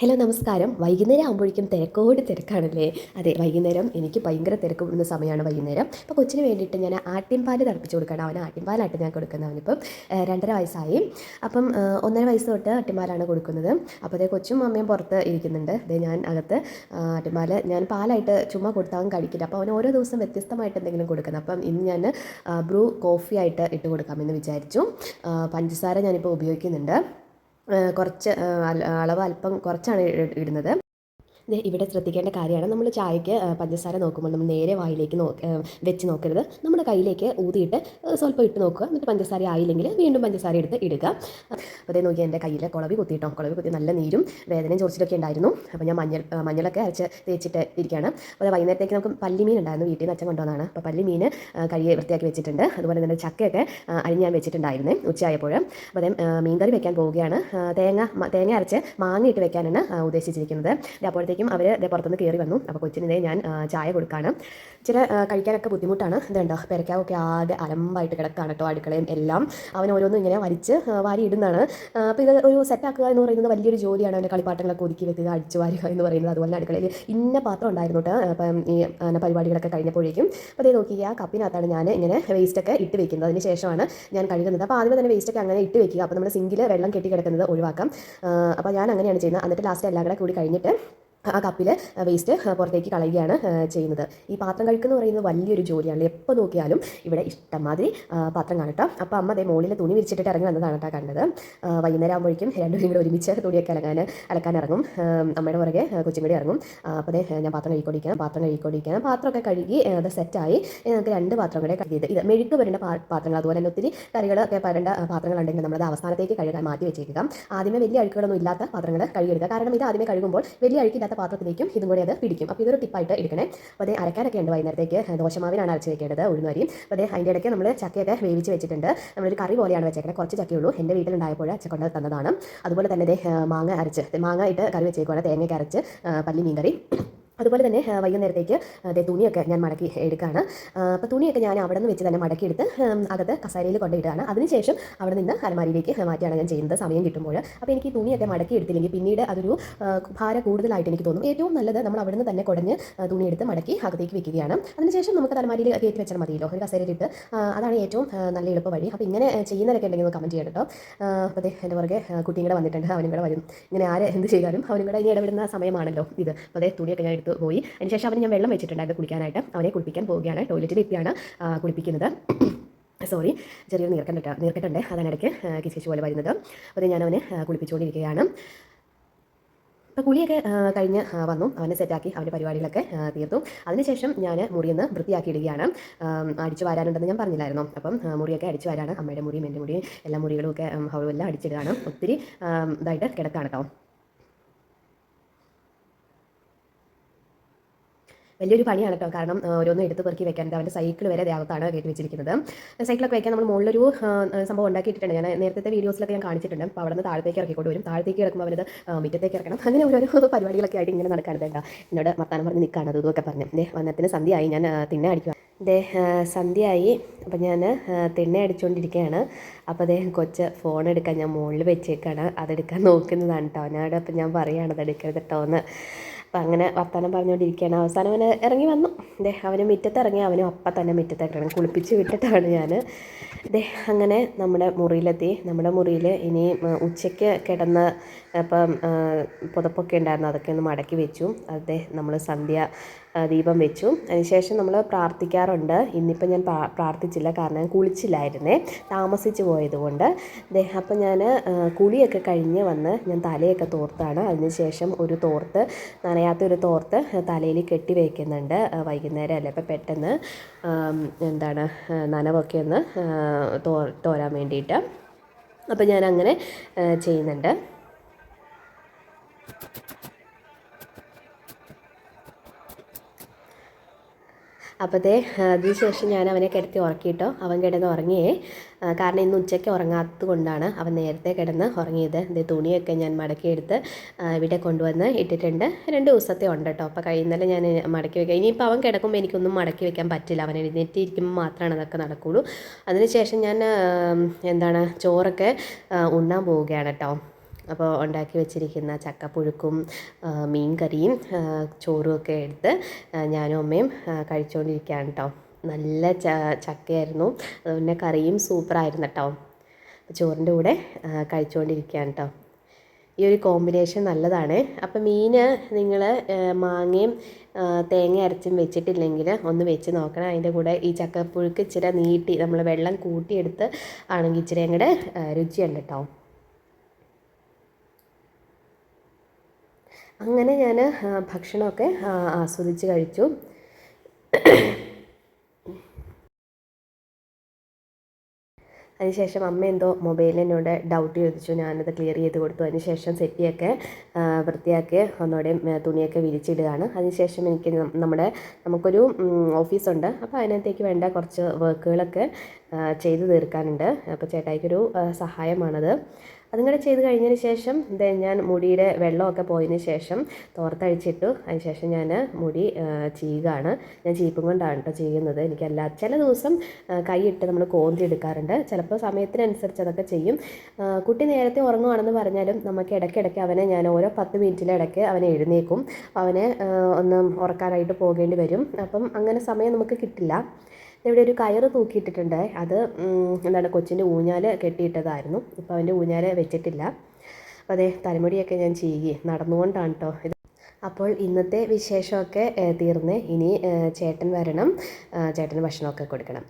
Hello നമസ്കാരം. വൈകുന്നേരം ആകുമ്പോഴേക്കും തിരക്കോട് തിരക്കാണല്ലേ? അതെ വൈകുന്നേരം എനിക്ക് ഭയങ്കര തിരക്ക് കൂടുന്ന സമയമാണ് വൈകുന്നേരം. അപ്പോൾ കൊച്ചിന് വേണ്ടിയിട്ട് ഞാൻ ആട്ടിൻപാൽ തിളപ്പിച്ച് കൊടുക്കണം അവന് ആട്ടിൻപാലായിട്ട് ഞാൻ കൊടുക്കുന്നത് അവനിപ്പം രണ്ടര വയസ്സായി. അപ്പം ഒന്നര വയസ്സ് തൊട്ട് ആട്ടിൻപാലാണ് കൊടുക്കുന്നത്. അപ്പോൾ അതേ കൊച്ചും അമ്മയും പുറത്ത് ഇരിക്കുന്നുണ്ട്. അതേ ഞാൻ അകത്ത് ആട്ടിൻപാൽ ഞാൻ പാലായിട്ട് ചുമ്മാ കൊടുത്താൽ അവൻ കഴിക്കില്ല. അപ്പോൾ അവന് ഓരോ ദിവസം വ്യത്യസ്തമായിട്ട് എന്തെങ്കിലും കൊടുക്കുന്നത്. അപ്പം ഇന്ന് ഞാൻ ബ്രൂ കോഫി ആയിട്ട് ഇട്ട് കൊടുക്കാമെന്ന് വിചാരിച്ചു. പഞ്ചസാര ഞാനിപ്പോൾ ഉപയോഗിക്കുന്നുണ്ട്. കുറച്ച് അളവ് അല്പം കുറച്ചാണ് ഇടുന്നത്. ഇവിടെ ശ്രദ്ധിക്കേണ്ട കാര്യമാണ്. നമ്മൾ ചായക്ക് പഞ്ചസാര നോക്കുമ്പോൾ നമ്മൾ നേരെ വായിലേക്ക് നോ വെച്ച് നോക്കരുത്. നമ്മുടെ കയ്യിലേക്ക് ഊതിയിട്ട് സ്വല്പം ഇട്ട് നോക്കുക. എന്നിട്ട് പഞ്ചസാര ആയില്ലെങ്കിൽ വീണ്ടും പഞ്ചസാര എടുത്ത് ഇടുക. അതേ നോക്കി എന്റെ കയ്യിൽ കുളവി കുത്തിയിട്ടോ? കുളവി കുത്തി നല്ല നീരും വേദനയും ചൊറിച്ചിലൊക്കെ ഉണ്ടായിരുന്നു. അപ്പോൾ ഞാൻ മഞ്ഞൾ മഞ്ഞളൊക്കെ അരച്ച് തേച്ചിട്ട് ഇരിക്കുകയാണ്. അപ്പോൾ വൈകുന്നേരത്തേക്ക് നമുക്ക് പല്ലിമീൻ ഉണ്ടായിരുന്നു. വീട്ടിൽ നിന്ന് അച്ഛൻ കൊണ്ടുവന്നതാണ്. അപ്പോൾ പല്ലിമീൻ മീൻ കഴുകി വൃത്തിയാക്കി വെച്ചിട്ടുണ്ട്. അതുപോലെ തന്നെ ചക്കയൊക്കെ അരിഞ്ഞാൻ അരിഞ്ഞ് ഞാൻ വെച്ചിട്ടുണ്ടായിരുന്നേ ഉച്ചയായപ്പോൾ അപ്പോൾ അതേ മീൻകറി വെക്കാൻ പോവുകയാണ്. തേങ്ങ തേങ്ങ അരച്ച് മാങ്ങ ഇട്ട് വെക്കാനാണ് ഉദ്ദേശിച്ചിരിക്കുന്നത്. ദേ അപ്പോഴത്തേക്കും അവർ ഇതേ പുറത്തുനിന്ന് കയറി വന്നു. അപ്പോൾ കൊച്ചിനെ ഞാൻ ചായ കൊടുക്കാണ്. ചില കഴിക്കാനൊക്കെ ബുദ്ധിമുട്ടാണ്. ഇതുണ്ടോ പെരക്കാവൊക്കെ ആകെ അലമ്പായിട്ട് കിടക്കാണ് കേട്ടോ അടുക്കളയും എല്ലാം. അവൻ ഓരോന്നും ഇങ്ങനെ വലിച്ച് വാരി ഇടുന്നതാണ്. അപ്പോൾ ഇത് ഒരു സെറ്റാക്കുക എന്ന് പറയുന്നത് വലിയൊരു ജോലിയാണ്. അവന്റെ കളിപ്പാട്ടങ്ങളൊക്കെ ഒതുക്കി വെക്കുക അടിച്ചു വാരുക എന്ന് പറയുന്നത്. അതുപോലെ അടുക്കളയിൽ ഇന്ന പാത്രം ഉണ്ടായിരുന്നു കേട്ടോ. അപ്പം ഈ പരിപാടികളൊക്കെ കഴിഞ്ഞപ്പോഴേക്കും. അപ്പോൾ അതേ നോക്കി ആ കപ്പിനകത്താണ് ഞാൻ ഇങ്ങനെ വേസ്റ്റൊക്കെ ഇട്ട് വെക്കുന്നത്. അതിന് ശേഷമാണ് ഞാൻ കഴുകുന്നത്. അപ്പോൾ ആദ്യമേ തന്നെ വേസ്റ്റൊക്കെ അങ്ങനെ ഇട്ട് വെക്കുക. അപ്പോൾ നമ്മുടെ സിങ്കിൽ വെള്ളം കെട്ടി കിടക്കുന്നത് ഒഴിവാക്കാം. അപ്പോൾ ഞാൻ അങ്ങനെയാണ് ചെയ്യുന്നത്. എന്നിട്ട് ലാസ്റ്റ് എല്ലാം കൂടെ കൂടി കഴിഞ്ഞിട്ട് ആ കപ്പിൽ വേസ്റ്റ് പുറത്തേക്ക് കളയുകയാണ് ചെയ്യുന്നത്. ഈ പാത്രം കഴുക്കെന്ന് പറയുന്നത് വലിയൊരു ജോലിയാണ്. എപ്പോൾ നോക്കിയാലും ഇവിടെ ഇഷ്ടംമാതിരി പാത്രം കാണട്ടോ അപ്പോൾ അമ്മ അതേ മുകളിൽ തുണി വിരിച്ചിട്ട് ഇറങ്ങി വന്നതാണ് കേട്ടോ കണ്ടത്. വൈകുന്നേരം ആകുമ്പോഴേക്കും രണ്ടുപേരും കൂടെ ഒരുമിച്ച് തുണിയൊക്കെ അലക്കാൻ അലക്കാൻ ഇറങ്ങും. അമ്മയുടെ പുറകെ കൊച്ചും കൂടി ഇറങ്ങും. അപ്പോൾ അതേ ഞാൻ പാത്രം കഴുകിക്കൊണ്ടിരിക്കണം പാത്രം കഴുകിക്കൊണ്ടിരിക്കണം പാത്രമൊക്കെ കഴുകി അത് സെറ്റായി. നമുക്ക് രണ്ട് പാത്രം കൂടെ കഴുകിയത്. ഇത് മെഴുക്ക് വരേണ്ട പാത്രങ്ങൾ. അതുപോലെ തന്നെ ഒത്തിരി കറികളൊക്കെ വരേണ്ട ആ, പാത്രങ്ങളുണ്ടെങ്കിൽ നമ്മളത് അവസാനത്തേക്ക് കഴുകാൻ മാറ്റി വെച്ചേക്കുക. ആദ്യമേ വലിയ അഴുക്കുകളൊന്നും ഇല്ലാത്ത പാത്രങ്ങൾ കഴുകിയെടുക്കുക. കാരണം ഇത് ആദ്യമേ കഴുകുമ്പോൾ വലിയ അഴുക്കില്ലാത്ത പാത്രത്തിലേക്കും ഇതും കൂടി അത് പിടിക്കും. അപ്പോൾ ഇതൊരു ടിപ്പായിട്ട് എടുക്കണേ. അപ്പോൾ അതേ അരക്കാനൊക്കെ ഉണ്ട് വൈകുന്നേരത്തേക്ക്. ദോശമാവിനാണ് അരച്ച് വെക്കേണ്ടത് ഉഴുന്നരിയും അപ്പോൾ അതേ അതിന്റെ ഇടയ്ക്ക് നമ്മൾ ചക്കയൊക്കെ വേവിച്ച് വെച്ചിട്ടുണ്ട്. നമ്മളൊരു കറി പോലെയാണ് വെച്ചേക്കുന്നത് കുറച്ച് ചക്കയുള്ളൂ എന്റെ വീട്ടിലുണ്ടായപ്പോൾ അച്ഛ കൊണ്ട് തന്നതാണ്. അതുപോലെ തന്നെ മാങ്ങ അരച്ച് മാങ്ങ ഇട്ട് കറി വെച്ചേക്കുവാണ്. തേങ്ങയൊക്കെ അരച്ച് പല്ലി മീൻ കറി അതുപോലെ തന്നെ വൈകുന്നേരത്തേക്ക് അതേ തുണിയൊക്കെ ഞാൻ മടക്കി എടുക്കുകയാണ് അപ്പോൾ തുണിയൊക്കെ ഞാൻ അവിടെ നിന്ന് വെച്ച് തന്നെ മടക്കിയെടുത്ത് അകത്ത് കസാരയിൽ കൊണ്ടിടുകയാണ് അതിനുശേഷം അവിടെ നിന്ന് അലമാരിയിലേക്ക് മാറ്റിയാണ് ഞാൻ ചെയ്യുന്നത് സമയം കിട്ടുമ്പോൾ. അപ്പോൾ എനിക്ക് തുണിയൊക്കെ മടക്കി എടുത്തില്ലെങ്കിൽ പിന്നീട് അതൊരു ഭാര കൂടുതലായിട്ട് എനിക്ക് തോന്നും. ഏറ്റവും നല്ലത് നമ്മൾ അവിടെ നിന്ന് തന്നെ കുടഞ്ഞ് തുണിയെടുത്ത് മടക്കി അകത്തേക്ക് വെക്കുകയാണ്. അതിനുശേഷം നമുക്ക് അലമാരിയിൽ കയറ്റി വെച്ചാൽ മതിയല്ലോ ഒരു കസേരയിലിട്ട് അതാണ് ഏറ്റവും നല്ല എളുപ്പ വഴി. അപ്പോൾ ഇങ്ങനെ ചെയ്യുന്നവരൊക്കെ ഉണ്ടെങ്കിൽ ഒന്ന് കമന്റ് ചെയ്യണം കേട്ടോ അപ്പോൾ എന്റെ പുറകെ കുട്ടിയും കൂടെ വന്നിട്ടുണ്ട്. അവനും കൂടെ വരും. ഇങ്ങനെ ആരെ എന്ത് ചെയ്താലും അവനും കൂടെ ഇനി ഇടപെടുന്ന സമയമാണല്ലോ ഇത്. അപ്പോൾ അതേ തുണിയൊക്കെ ഞാൻ എടുത്ത് പോയി. അതിനുശേഷം അവന് ഞാൻ വെള്ളം വെച്ചിട്ടുണ്ടായിരുന്നു കുളിക്കാനായിട്ട് അവനെ കുളിപ്പിക്കാൻ പോവുകയാണ്. ടോയ്ലറ്റിൽ എത്തിയാണ് കുളിപ്പിക്കുന്നത്. സോറി ചെറിയൊരു നീർക്കണ്ട നീർക്കെട്ടുണ്ട് അതാണ് ഇടയ്ക്ക് കിച്ചു പോലെ വരുന്നത്. അപ്പോൾ ഞാൻ അവനെ കുളിപ്പിച്ചുകൊണ്ടിരിക്കുകയാണ്. അപ്പോൾ കുളിയൊക്കെ കഴിഞ്ഞ് വന്നു. അവനെ സെറ്റാക്കി അവന്റെ പരിപാടികളൊക്കെ തീർത്തു. അതിനുശേഷം ഞാൻ മുറിയൊന്ന് വൃത്തിയാക്കിയിടുകയാണ്. അടിച്ചു വരാനുണ്ടെന്ന് ഞാൻ പറഞ്ഞില്ലായിരുന്നു? അപ്പം മുറിയൊക്കെ അടിച്ചു വരാണ്. അമ്മയുടെ മുറിയും എന്റെ മുറിയും എല്ലാ മുറികളും ഒക്കെ എല്ലാം അടിച്ചിടുകയാണ്. ഒത്തിരി ഇതായിട്ട് കിടക്കാണ് കേട്ടോ വലിയൊരു പണിയാണ് കേട്ടോ. കാരണം ഓരോന്നും എടുത്ത് പെറുക്കി വെക്കാൻ അവന്റെ സൈക്കിൾ വരെ ദേവത്താണ് കയറ്റി വെച്ചിരിക്കുന്നത്. സൈക്കിളൊക്കെ വെക്കാൻ നമ്മൾ മുകളിലൊരു സംഭവം ഉണ്ടാക്കിയിട്ടുണ്ട്. ഞാൻ നേരത്തെ വീഡിയോസിലൊക്കെ ഞാൻ കാണിച്ചിട്ടുണ്ട്. അപ്പോൾ അവിടെ നിന്ന് താഴത്തേക്ക് ഇറക്കിക്കൊണ്ട് വരും. താഴത്തേക്ക് ഇറക്കുമ്പോൾ അവനത് മുറ്റത്തേക്ക് ഇറക്കണം. അങ്ങനെ ഓരോരോ പരിപാടികളൊക്കെ ആയിട്ട് ഇങ്ങനെ നടക്കാറുണ്ട് കേട്ടോ. എന്നോട് വർത്താനം പറഞ്ഞ് നിൽക്കുകയാണ് അതൊക്കെ പറഞ്ഞു. ദേ വന്നത്തിന് സന്ധ്യയായി. ഞാൻ തിന്നെ അടിക്കുക ദേ സന്ധ്യ സന്ധ്യയായി. അപ്പം ഞാൻ തിണ്ണ അടിച്ചുകൊണ്ടിരിക്കുകയാണ് അപ്പോൾ അതേ കൊച്ച് ഫോൺ എടുക്കാൻ ഞാൻ മുകളിൽ വെച്ചേക്കാണ്. അതെടുക്കാൻ നോക്കുന്നതാണ് കേട്ടോ. ഞാനവിടെ അപ്പം ഞാൻ പറയുകയാണ് അത് എടുക്കരുത് കേട്ടോ എന്ന്. അപ്പം അങ്ങനെ വർത്തമാനം പറഞ്ഞുകൊണ്ടിരിക്കുകയാണ് അവസാനം അവന് ഇറങ്ങി വന്നു. ദേ അവന് മുറ്റത്ത് ഇറങ്ങി അവനും അപ്പം തന്നെ മുറ്റത്തേക്കാണ് കുളിപ്പിച്ച് വിട്ടിട്ടാണ് ഞാൻ ദേ അങ്ങനെ നമ്മുടെ മുറിയിലെത്തി. നമ്മുടെ മുറിയിൽ ഇനി ഉച്ചയ്ക്ക് കിടന്ന് ഇപ്പം പുതപ്പൊക്കെ ഉണ്ടായിരുന്നു. അതൊക്കെ ഒന്ന് മടക്കി വെച്ചു. അതെ നമ്മൾ സന്ധ്യ ദീപം വെച്ചു. അതിനുശേഷം നമ്മൾ പ്രാർത്ഥിക്കാറുണ്ട്. ഇന്നിപ്പം ഞാൻ പ്രാർത്ഥിച്ചില്ല. കാരണം കുളിച്ചില്ലായിരുന്നേ. താമസിച്ച് പോയതുകൊണ്ട്. അപ്പം ഞാൻ കുളിയൊക്കെ കഴിഞ്ഞ് വന്ന് ഞാൻ തലയൊക്കെ തോർത്താണ്. അതിനുശേഷം ഒരു തോർത്ത് നനയാത്ത ഒരു തോർത്ത് തലയിൽ കെട്ടി വയ്ക്കുന്നുണ്ട് വൈകുന്നേരം അല്ല ഇപ്പം പെട്ടെന്ന് എന്താണ് നനവൊക്കെ ഒന്ന് തോ തോരാൻ വേണ്ടിയിട്ട്. അപ്പം ഞാൻ അങ്ങനെ ചെയ്യുന്നുണ്ട്. അപ്പോഴത്തെ അതിനുശേഷം ഞാൻ അവനെ കിടത്തി ഉറക്കിയിട്ടോ. അവൻ കിടന്ന് ഉറങ്ങിയേ. കാരണം ഇന്ന് ഉച്ചയ്ക്ക് ഉറങ്ങാത്തത് കൊണ്ടാണ് അവൻ നേരത്തെ കിടന്ന് ഉറങ്ങിയത്. ഇത് തുണിയൊക്കെ ഞാൻ മടക്കിയെടുത്ത് ഇവിടെ കൊണ്ടുവന്ന് ഇട്ടിട്ടുണ്ട്. രണ്ട് ദിവസത്തെ ഉണ്ട് കേട്ടോ അപ്പോൾ കഴിയുന്നല്ലേ ഞാൻ മടക്കി വെക്കാം. ഇനിയിപ്പോൾ അവൻ കിടക്കുമ്പോൾ എനിക്കൊന്നും മടക്കി വെക്കാൻ പറ്റില്ല. അവൻ എഴുന്നേറ്റിരിക്കുമ്പോൾ മാത്രമാണ് അതൊക്കെ നടക്കുകയുള്ളൂ അതിനുശേഷം ഞാൻ എന്താണ് ചോറൊക്കെ ഉണ്ണാൻ പോവുകയാണ് കേട്ടോ അപ്പോൾ ഉണ്ടാക്കി വെച്ചിരിക്കുന്ന ചക്കപ്പുഴുക്കും മീൻ കറിയും ചോറും ഒക്കെ എടുത്ത് ഞാനും അമ്മയും കഴിച്ചുകൊണ്ടിരിക്കുകയാണ് കേട്ടോ നല്ല ച ചക്കയായിരുന്നു. അതുപോലെ കറിയും സൂപ്പറായിരുന്നു കേട്ടോ ചോറിന്റെ കൂടെ കഴിച്ചുകൊണ്ടിരിക്കുകയാണ് കേട്ടോ ഈ ഒരു കോമ്പിനേഷൻ നല്ലതാണ്. അപ്പം മീൻ നിങ്ങൾ മാങ്ങയും തേങ്ങ അരച്ചും വെച്ചിട്ടില്ലെങ്കിൽ ഒന്ന് വെച്ച് നോക്കണം. അതിന്റെ കൂടെ ഈ ചക്കപ്പുഴുക്ക് ഇച്ചിരി നീട്ടി നമ്മൾ വെള്ളം കൂട്ടിയെടുത്ത് ആണെങ്കിൽ ഇച്ചിരി അങ്ങോട്ട് രുചിയുണ്ട് കേട്ടോ അങ്ങനെ ഞാൻ ഭക്ഷണമൊക്കെ ആസ്വദിച്ച് കഴിച്ചു. അതിനുശേഷം അമ്മ എന്തോ മൊബൈലിനോട് ഡൗട്ട് ചോദിച്ചു. ഞാനത് ക്ലിയർ ചെയ്ത് കൊടുത്തു. അതിനുശേഷം സെറ്റിയൊക്കെ വൃത്തിയാക്കി ഒന്നുകൂടെ തുണിയൊക്കെ വിരിച്ചിടുകയാണ്. അതിനുശേഷം എനിക്ക് നമ്മുടെ നമുക്കൊരു ഓഫീസുണ്ട്. അപ്പോൾ അതിനകത്തേക്ക് വേണ്ട കുറച്ച് വർക്കുകളൊക്കെ ചെയ്തു തീർക്കാനുണ്ട്. അപ്പോൾ ചേട്ടായിക്കൊരു സഹായമാണത്. അതും ചെയ്ത് കഴിഞ്ഞതിന് ശേഷം ദേ ഞാൻ മുടിയുടെ വെള്ളമൊക്കെ പോയതിന് ശേഷം തോർത്തഴിച്ചിട്ടു. അതിന് ശേഷം ഞാൻ മുടി ചീകാണ്. ഞാൻ ചീപ്പും കൊണ്ടാണ് കേട്ടോ ചെയ്യുന്നത്. എനിക്കല്ല ചില ദിവസം കൈയിട്ട് നമ്മൾ കോന്തി എടുക്കാറുണ്ട്. ചിലപ്പോൾ സമയത്തിനനുസരിച്ച് അതൊക്കെ ചെയ്യും. കുട്ടി നേരത്തെ ഉറങ്ങുവാണെന്ന് പറഞ്ഞാലും നമുക്ക് ഇടയ്ക്കിടയ്ക്ക് അവനെ ഞാൻ ഓരോ പത്ത് മിനിറ്റിന്റെ ഇടയ്ക്ക് അവനെ എഴുന്നേക്കും. അവനെ ഒന്ന് ഉറക്കാനായിട്ട് പോകേണ്ടി വരും. അപ്പം അങ്ങനെ സമയം നമുക്ക് കിട്ടില്ല. ഇവിടെ ഒരു കയറ് തൂക്കിയിട്ടിട്ടുണ്ട്. അത് എന്താണ് കൊച്ചിന്റെ ഊഞ്ഞാൽ കെട്ടിയിട്ടതായിരുന്നു. ഇപ്പോൾ അവന്റെ ഊഞ്ഞാൽ വെച്ചിട്ടില്ല. അപ്പോൾ അതേ തലമുടിയൊക്കെ ഞാൻ ചെയ്യുകയും നടന്നുകൊണ്ടാണ് കേട്ടോ ഇത്. അപ്പോൾ ഇന്നത്തെ വിശേഷമൊക്കെ തീർന്ന്. ഇനി ചേട്ടൻ വരണം. ചേട്ടന് ഭക്ഷണമൊക്കെ കൊടുക്കണം.